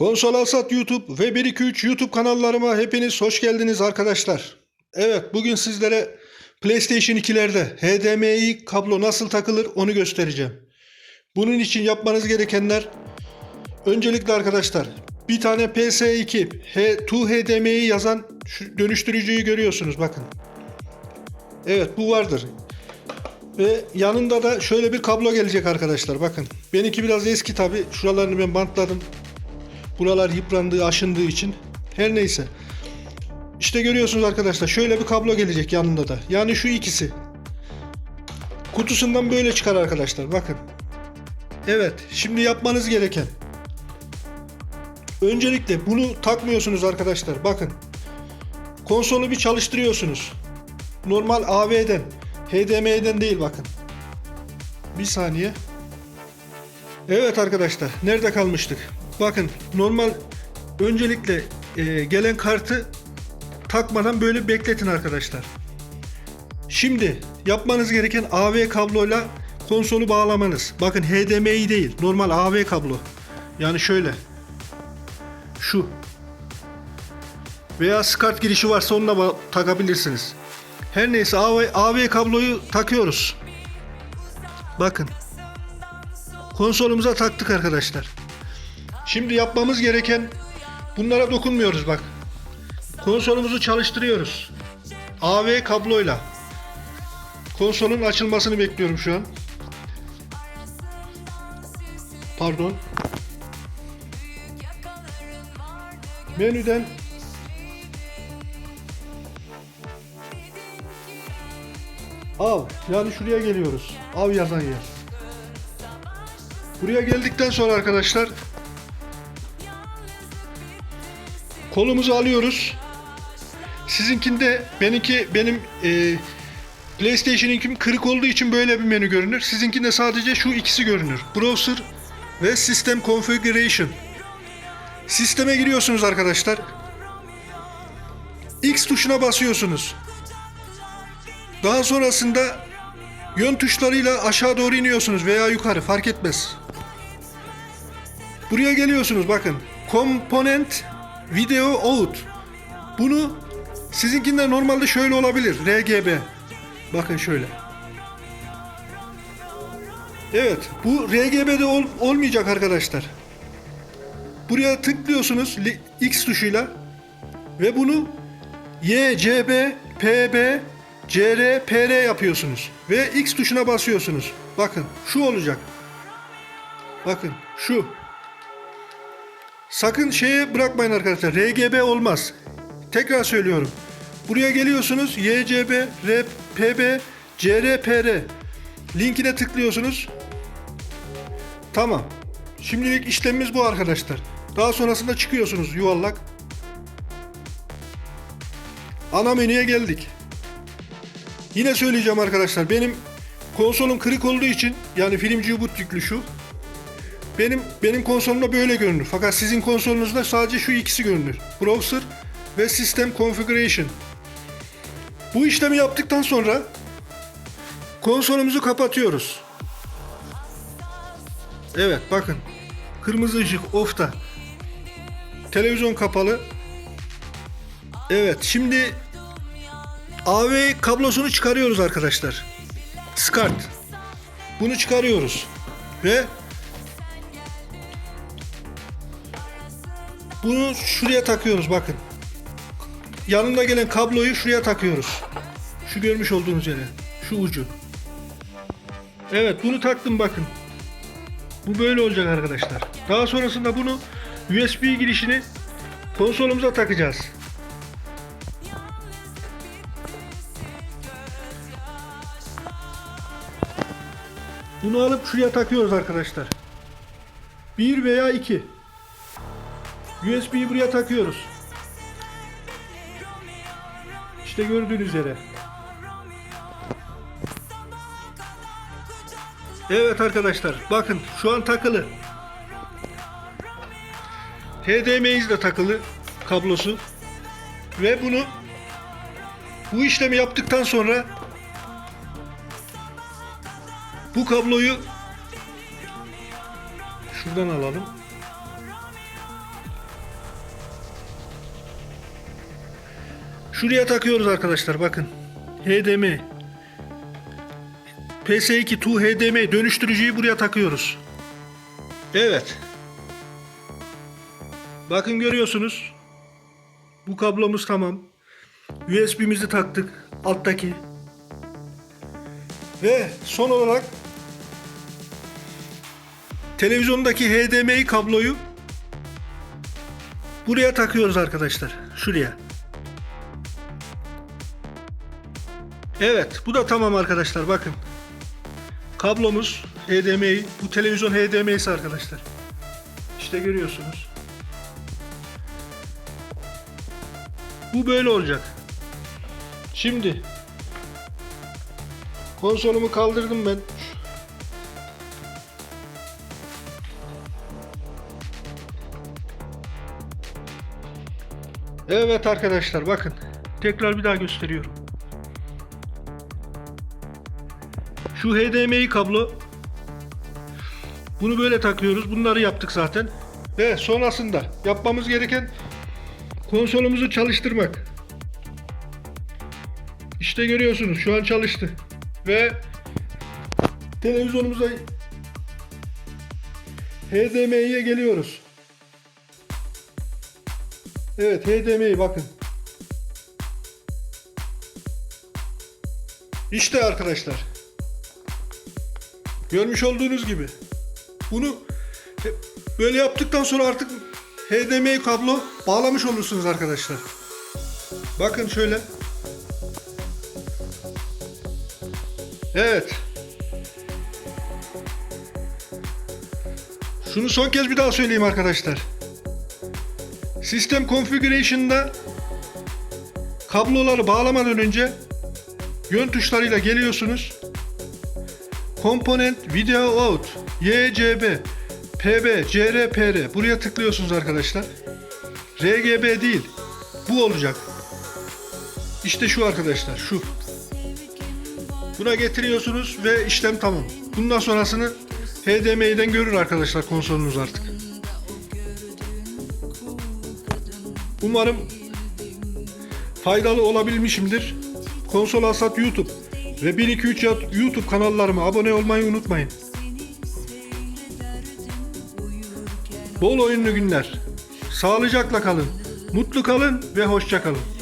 Konsol Alsat YouTube ve 123 YouTube kanallarıma hepiniz hoş geldiniz arkadaşlar. Evet bugün sizlere PlayStation 2'lerde HDMI kablo nasıl takılır onu göstereceğim. Bunun için yapmanız gerekenler öncelikle arkadaşlar bir tane PS2 H- 2 HDMI yazan dönüştürücüyü görüyorsunuz bakın. Evet bu vardır. Ve yanında da şöyle bir kablo gelecek arkadaşlar bakın. Benimki biraz eski tabi. Şuralarını ben bantladım. Buralar yıprandığı, aşındığı için. Her neyse. İşte görüyorsunuz arkadaşlar şöyle bir kablo gelecek yanında da. Yani şu ikisi. Kutusundan böyle çıkar arkadaşlar bakın. Evet şimdi yapmanız gereken. Öncelikle bunu takmıyorsunuz arkadaşlar bakın. Konsolu bir çalıştırıyorsunuz. Normal AV'den. HDMI'den değil bakın. Bir saniye. Evet arkadaşlar nerede kalmıştık? Bakın normal öncelikle e, gelen kartı takmadan böyle bekletin arkadaşlar. Şimdi yapmanız gereken AV kabloyla konsolu bağlamanız. Bakın HDMI değil normal AV kablo. Yani şöyle. Şu. Veya SCART girişi varsa onunla takabilirsiniz. Her neyse AV, AV kabloyu takıyoruz. Bakın. Konsolumuza taktık arkadaşlar. Şimdi yapmamız gereken bunlara dokunmuyoruz bak. Konsolumuzu çalıştırıyoruz. AV kabloyla. Konsolun açılmasını bekliyorum şu an. Pardon. Menüden Av. Yani şuraya geliyoruz. Av yazan yer. Buraya geldikten sonra arkadaşlar kolumuzu alıyoruz. Sizinkinde benimki benim e, PlayStation'inkim kırık olduğu için böyle bir menü görünür. Sizinkinde sadece şu ikisi görünür. Browser ve System Configuration. Sisteme giriyorsunuz arkadaşlar. X tuşuna basıyorsunuz. Daha sonrasında yön tuşlarıyla aşağı doğru iniyorsunuz veya yukarı fark etmez. Buraya geliyorsunuz bakın. Component Video Out. Bunu sizinkinde normalde şöyle olabilir. RGB. Bakın şöyle. Evet, bu RGB'de ol- olmayacak arkadaşlar. Buraya tıklıyorsunuz X tuşuyla ve bunu Y, CB, PB, CR, PR yapıyorsunuz ve X tuşuna basıyorsunuz. Bakın şu olacak. Bakın şu. Sakın şeye bırakmayın arkadaşlar. RGB olmaz. Tekrar söylüyorum. Buraya geliyorsunuz. YCB, R, PB, CR, PR. Linkine tıklıyorsunuz. Tamam. Şimdilik işlemimiz bu arkadaşlar. Daha sonrasında çıkıyorsunuz yuvarlak. Ana menüye geldik. Yine söyleyeceğim arkadaşlar. Benim konsolum kırık olduğu için yani filmci boot yüklü şu. Benim benim konsolumda böyle görünür. Fakat sizin konsolunuzda sadece şu ikisi görünür. Browser ve System Configuration. Bu işlemi yaptıktan sonra konsolumuzu kapatıyoruz. Evet bakın. Kırmızı ışık off'ta. Televizyon kapalı. Evet şimdi AV kablosunu çıkarıyoruz arkadaşlar. SCART. Bunu çıkarıyoruz. Ve bunu şuraya takıyoruz bakın. Yanında gelen kabloyu şuraya takıyoruz. Şu görmüş olduğunuz yere. Şu ucu. Evet bunu taktım bakın. Bu böyle olacak arkadaşlar. Daha sonrasında bunu USB girişini konsolumuza takacağız. Bunu alıp şuraya takıyoruz arkadaşlar. Bir veya iki. USB'yi buraya takıyoruz. İşte gördüğünüz yere. Evet arkadaşlar bakın şu an takılı. HDMI de takılı kablosu. Ve bunu bu işlemi yaptıktan sonra bu kabloyu şuradan alalım. Şuraya takıyoruz arkadaşlar bakın. HDMI. PS2 to HDMI dönüştürücüyü buraya takıyoruz. Evet. Bakın görüyorsunuz. Bu kablomuz tamam. USB'mizi taktık alttaki. Ve son olarak televizyondaki HDMI kabloyu buraya takıyoruz arkadaşlar. Şuraya. Evet, bu da tamam arkadaşlar. Bakın. Kablomuz HDMI. Bu televizyon HDMI'si arkadaşlar. İşte görüyorsunuz. Bu böyle olacak. Şimdi konsolumu kaldırdım ben. Evet arkadaşlar bakın. Tekrar bir daha gösteriyorum. Şu HDMI kablo. Bunu böyle takıyoruz. Bunları yaptık zaten. Ve sonrasında yapmamız gereken konsolumuzu çalıştırmak. İşte görüyorsunuz şu an çalıştı. Ve televizyonumuza HDMI'ye geliyoruz. Evet HDMI bakın. İşte arkadaşlar. Görmüş olduğunuz gibi. Bunu böyle yaptıktan sonra artık HDMI kablo bağlamış olursunuz arkadaşlar. Bakın şöyle. Evet. Şunu son kez bir daha söyleyeyim arkadaşlar. Sistem Configuration'da kabloları bağlamadan önce yön tuşlarıyla geliyorsunuz. Komponent Video Out YCB PB CRPR buraya tıklıyorsunuz arkadaşlar. RGB değil. Bu olacak. İşte şu arkadaşlar şu. Buna getiriyorsunuz ve işlem tamam. Bundan sonrasını HDMI'den görür arkadaşlar konsolunuz artık. Umarım faydalı olabilmişimdir. Konsol Asat YouTube ve 123 YouTube kanallarıma abone olmayı unutmayın. Bol oyunlu günler. Sağlıcakla kalın. Mutlu kalın ve hoşça kalın.